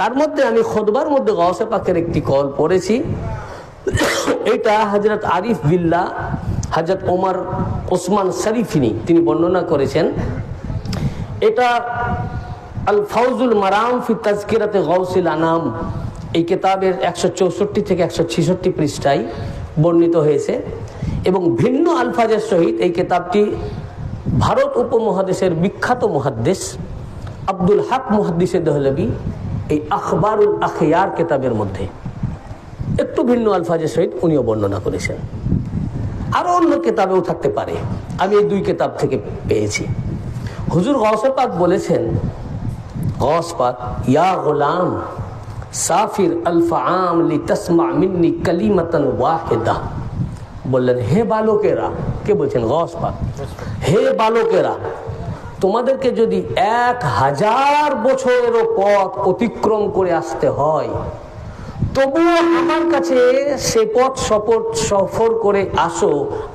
তার মধ্যে আমি খোদবার মধ্যে গসে পাকের একটি কল পড়েছি। এটা হজরত আরিফ বিল্লা হজরত ওমর ওসমান শরীফিনী তিনি বর্ণনা করেছেন। এটা আল ফাউজুল মারাম ফি তাজকিরাতে গৌসিল আনাম, এই কেতাবের একশো চৌষট্টি থেকে একশো ছিষট্টি পৃষ্ঠায় বর্ণিত হয়েছে। এবং ভিন্ন আলফাজের সহিত এই কেতাবটি ভারত উপমহাদেশের বিখ্যাত মহাদ্দেশ আব্দুল হাক মুহাদ্দিসে দহলবি এই আখবারুল আখিয়ার কেতাবের মধ্যে। একটু ভিন্ন আলফাজের সহিত উনিও বর্ণনা করেছেন। আরও অন্য কেতাবেও থাকতে পারে। আমি এই দুই কেতাব থেকে পেয়েছি। হুজুর গৌসে পাক বলেছেন গৌস পাক, ইয়া গোলাম, সাফির আলফা আম লি তসমা মিন্নি কালিমাতান ওয়াহিদা। বললেন, হে বালকেরা, কে বলছেন? গৌস পাক, হে বালকেরা তোমাদেরকে যদি এক হাজার বছরেরও পথ অতিক্রম করে আসতে হয়, তবুও আমার কাছে সে পথ সফর সফর করে আসো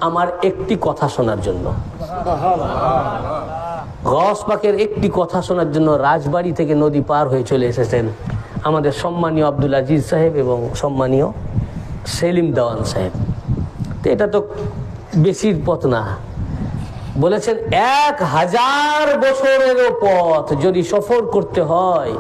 আমার একটি কথা শোনার জন্য। গস পাকের একটি কথা শোনার জন্য রাজবাড়ি থেকে নদী পার হয়ে চলে এসেছেন আমাদের সম্মানীয় আব্দুল আজিজ সাহেব এবং সম্মানীয় সেলিম দেওয়ান সাহেব। তো এটা তো বেশির পথ না। বলেছেন এক হাজার বছরেরও পথ যদি সফর করতে হয়